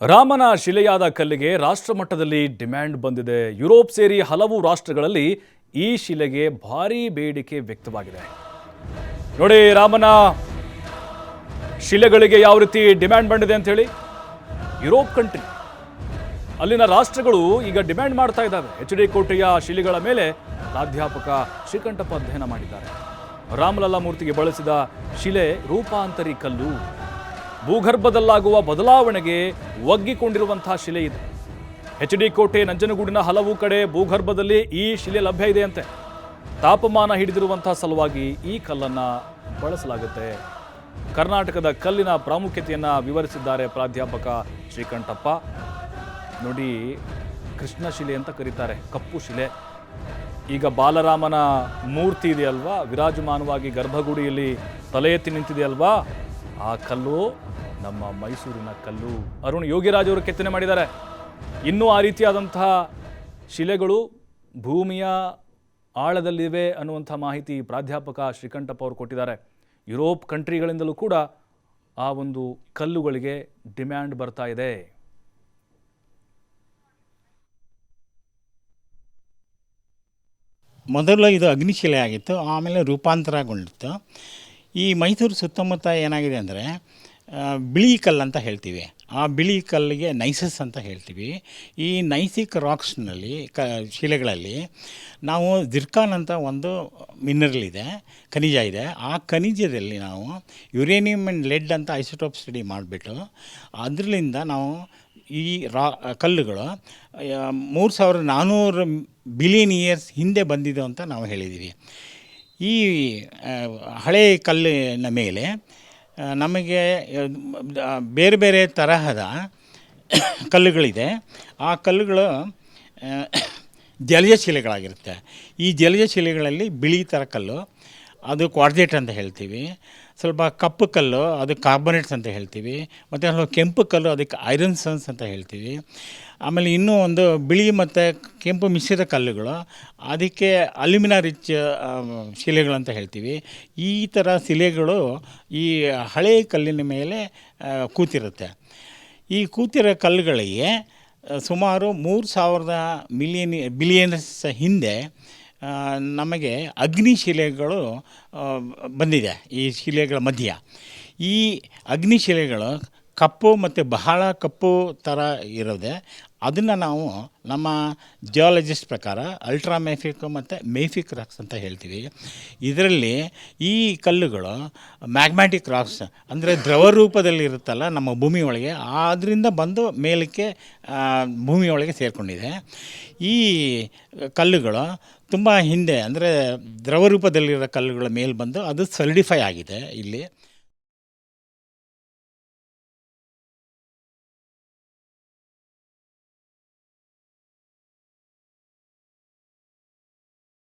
ರಾಮನ ಶಿಲೆಯಾದ ಕಲ್ಲಿಗೆ ರಾಷ್ಟ್ರಮಟ್ಟದಲ್ಲಿ ಡಿಮ್ಯಾಂಡ್ ಬಂದಿದೆ. ಯುರೋಪ್ ಸೇರಿ ಹಲವು ರಾಷ್ಟ್ರಗಳಲ್ಲಿ ಈ ಶಿಲೆಗೆ ಭಾರಿ ಬೇಡಿಕೆ ವ್ಯಕ್ತವಾಗಿದೆ. ನೋಡಿ ರಾಮನ ಶಿಲೆಗಳಿಗೆ ಯಾವ ರೀತಿ ಡಿಮ್ಯಾಂಡ್ ಬಂದಿದೆ ಅಂತ ಹೇಳಿ. ಯುರೋಪ್ ಕಂಟ್ರಿ, ಅಲ್ಲಿನ ರಾಷ್ಟ್ರಗಳು ಈಗ ಡಿಮ್ಯಾಂಡ್ ಮಾಡ್ತಾ ಇದ್ದಾವೆ. ಎಚ್ ಡಿ ಕೋಟೆಯ ಶಿಲೆಗಳ ಮೇಲೆ ಪ್ರಾಧ್ಯಾಪಕ ಶ್ರೀಕಂಠಪ್ಪ ಅಧ್ಯಯನ ಮಾಡಿದ್ದಾರೆ. ರಾಮಲಲ್ಲಾ ಮೂರ್ತಿಗೆ ಬಳಸಿದ ಶಿಲೆ ರೂಪಾಂತರಿ ಕಲ್ಲು. ಭೂಗರ್ಭದಲ್ಲಾಗುವ ಬದಲಾವಣೆಗೆ ಒಗ್ಗಿಕೊಂಡಿರುವಂತಹ ಶಿಲೆ ಇದೆ. ಎಚ್ ಡಿ ಕೋಟೆ, ನಂಜನಗೂಡಿನ ಹಲವು ಕಡೆ ಭೂಗರ್ಭದಲ್ಲಿ ಈ ಶಿಲೆ ಲಭ್ಯ ಇದೆ ಅಂತೆ ತಾಪಮಾನ ಹಿಡಿದಿರುವಂತಹ ಸಲುವಾಗಿ ಈ ಕಲ್ಲನ್ನು ಬಳಸಲಾಗುತ್ತೆ. ಕರ್ನಾಟಕದ ಕಲ್ಲಿನ ಪ್ರಾಮುಖ್ಯತೆಯನ್ನು ವಿವರಿಸಿದ್ದಾರೆ ಪ್ರಾಧ್ಯಾಪಕ ಶ್ರೀಕಂಠಪ್ಪ. ನೋಡಿ, ಕೃಷ್ಣ ಶಿಲೆ ಅಂತ ಕರೀತಾರೆ, ಕಪ್ಪು ಶಿಲೆ. ಈಗ ಬಾಲರಾಮನ ಮೂರ್ತಿ ಇದೆಯಲ್ವಾ? ವಿರಾಜಮಾನವಾಗಿ ಗರ್ಭಗುಡಿಯಲ್ಲಿ ತಲೆ ಎತ್ತಿ ನಿಂತಿದೆಯಲ್ವಾ? ಆ ಕಲ್ಲು ನಮ್ಮ ಮೈಸೂರಿನ ಕಲ್ಲು. ಅರುಣ್ ಯೋಗಿರಾಜ್ ಅವರು ಕೆತ್ತನೆ ಮಾಡಿದ್ದಾರೆ. ಇನ್ನೂ ಆ ರೀತಿಯಾದಂತಹ ಶಿಲೆಗಳು ಭೂಮಿಯ ಆಳದಲ್ಲಿವೆ ಅನ್ನುವಂಥ ಮಾಹಿತಿ ಪ್ರಾಧ್ಯಾಪಕ ಶ್ರೀಕಂಠಪ್ಪ ಅವರು ಕೊಟ್ಟಿದ್ದಾರೆ. ಯುರೋಪ್ ಕಂಟ್ರಿಗಳಿಂದಲೂ ಕೂಡ ಆ ಒಂದು ಕಲ್ಲುಗಳಿಗೆ ಡಿಮ್ಯಾಂಡ್ ಬರ್ತಾ ಇದೆ. ಮೊದಲು ಇದು ಅಗ್ನಿಶಿಲೆ ಆಗಿತ್ತು, ಆಮೇಲೆ ರೂಪಾಂತರಗೊಂಡಿತ್ತು. ಈ ಮೈಸೂರು ಸುತ್ತಮುತ್ತ ಏನಾಗಿದೆ ಅಂದರೆ ಬಿಳಿ ಕಲ್ಲು ಅಂತ ಹೇಳ್ತೀವಿ. ಆ ಬಿಳಿ ಕಲ್ಲಿಗೆ ನೈಸಸ್ ಅಂತ ಹೇಳ್ತೀವಿ. ಈ ನೈಸಿಕ್ ರಾಕ್ಸ್ನಲ್ಲಿ, ಕ, ಶಿಲೆಗಳಲ್ಲಿ ನಾವು ಜಿರ್ಕಾನ್ ಅಂತ ಒಂದು ಮಿನರಲ್ ಇದೆ, ಖನಿಜ ಇದೆ. ಆ ಖನಿಜದಲ್ಲಿ ನಾವು ಯುರೇನಿಯಮ್ ಆ್ಯಂಡ್ ಲೆಡ್ ಅಂತ ಐಸೋಟೋಪ್ ಸ್ಟಡಿ ಮಾಡಿಬಿಟ್ಟು ಅದರಿಂದ ನಾವು ಈ ರಾ, ಕಲ್ಲುಗಳು ಮೂರು ಸಾವಿರದ ನಾನ್ನೂರು ಬಿಲಿಯನ್ ಇಯರ್ಸ್ ಹಿಂದೆ ಬಂದಿದ್ದು ಅಂತ ನಾವು ಹೇಳಿದ್ದೀವಿ. ಈ ಹಳೆ ಕಲ್ಲಿನ ಮೇಲೆ ನಮಗೆ ಬೇರೆ ಬೇರೆ ತರಹದ ಕಲ್ಲುಗಳಿದೆ. ಆ ಕಲ್ಲುಗಳು ಜಲಜ ಶಿಲೆಗಳಾಗಿರುತ್ತೆ ಈ ಜಲಜ ಶಿಲೆಗಳಲ್ಲಿ ಬಿಳಿ ಥರ ಕಲ್ಲು, ಅದು ಕ್ವಾರ್ಜೆಟ್ ಅಂತ ಹೇಳ್ತೀವಿ. ಸ್ವಲ್ಪ ಕಪ್ಪು ಕಲ್ಲು, ಅದು ಕಾರ್ಬೊನೇಟ್ಸ್ ಅಂತ ಹೇಳ್ತೀವಿ. ಮತ್ತು ಸ್ವಲ್ಪ ಕೆಂಪು ಕಲ್ಲು, ಅದಕ್ಕೆ ಐರನ್ ಸನ್ಸ್ ಅಂತ ಹೇಳ್ತೀವಿ. ಆಮೇಲೆ ಇನ್ನೂ ಒಂದು ಬಿಳಿ ಮತ್ತು ಕೆಂಪು ಮಿಶ್ರಿತ ಕಲ್ಲುಗಳು, ಅದಕ್ಕೆ ಅಲ್ಯುಮಿನ ರಿಚ್ ಶಿಲೆಗಳಂತ ಹೇಳ್ತೀವಿ. ಈ ಥರ ಶಿಲೆಗಳು ಈ ಹಳೆ ಕಲ್ಲಿನ ಮೇಲೆ ಕೂತಿರುತ್ತೆ. ಈ ಕೂತಿರೋ ಕಲ್ಲುಗಳಿಗೆ ಸುಮಾರು ಮೂರು ಸಾವಿರದ ಮಿಲಿಯನ್ ಬಿಲಿಯನ್ಸ್ ಹಿಂದೆ ನಮಗೆ ಅಗ್ನಿಶಿಲೆಗಳು ಬಂದಿದೆ. ಈ ಶಿಲೆಗಳ ಮಧ್ಯ. ಈ ಅಗ್ನಿಶಿಲೆಗಳು ಕಪ್ಪು ಮತ್ತು ಬಹಳ ಕಪ್ಪು ಥರ ಇರೋದೆ. ಅದನ್ನು ನಾವು ನಮ್ಮ ಜಿಯಾಲಜಿಸ್ಟ್ ಪ್ರಕಾರ ಅಲ್ಟ್ರಾ ಮೇಫಿಕ್ ಮತ್ತು ಮೇಫಿಕ್ ರಾಕ್ಸ್ ಅಂತ ಹೇಳ್ತೀವಿ. ಇದರಲ್ಲಿ ಈ ಕಲ್ಲುಗಳು ಮ್ಯಾಗ್ಮ್ಯಾಟಿಕ್ ರಾಕ್ಸ್ ಅಂದರೆ ದ್ರವ ರೂಪದಲ್ಲಿ ಇರುತ್ತಲ್ಲ ನಮ್ಮ ಭೂಮಿ ಒಳಗೆ ಅದರಿಂದ ಬಂದು ಮೇಲಕ್ಕೆ ಭೂಮಿಯೊಳಗೆ ಸೇರಿಕೊಂಡಿದೆ. ಈ ಕಲ್ಲುಗಳು ತುಂಬ ಹಿಂದೆ ಅಂದರೆ ದ್ರವ ರೂಪದಲ್ಲಿರೋ ಕಲ್ಲುಗಳ ಮೇಲೆ ಬಂದು ಅದು ಸಲಿಡಿಫೈ ಆಗಿದೆ ಇಲ್ಲಿ.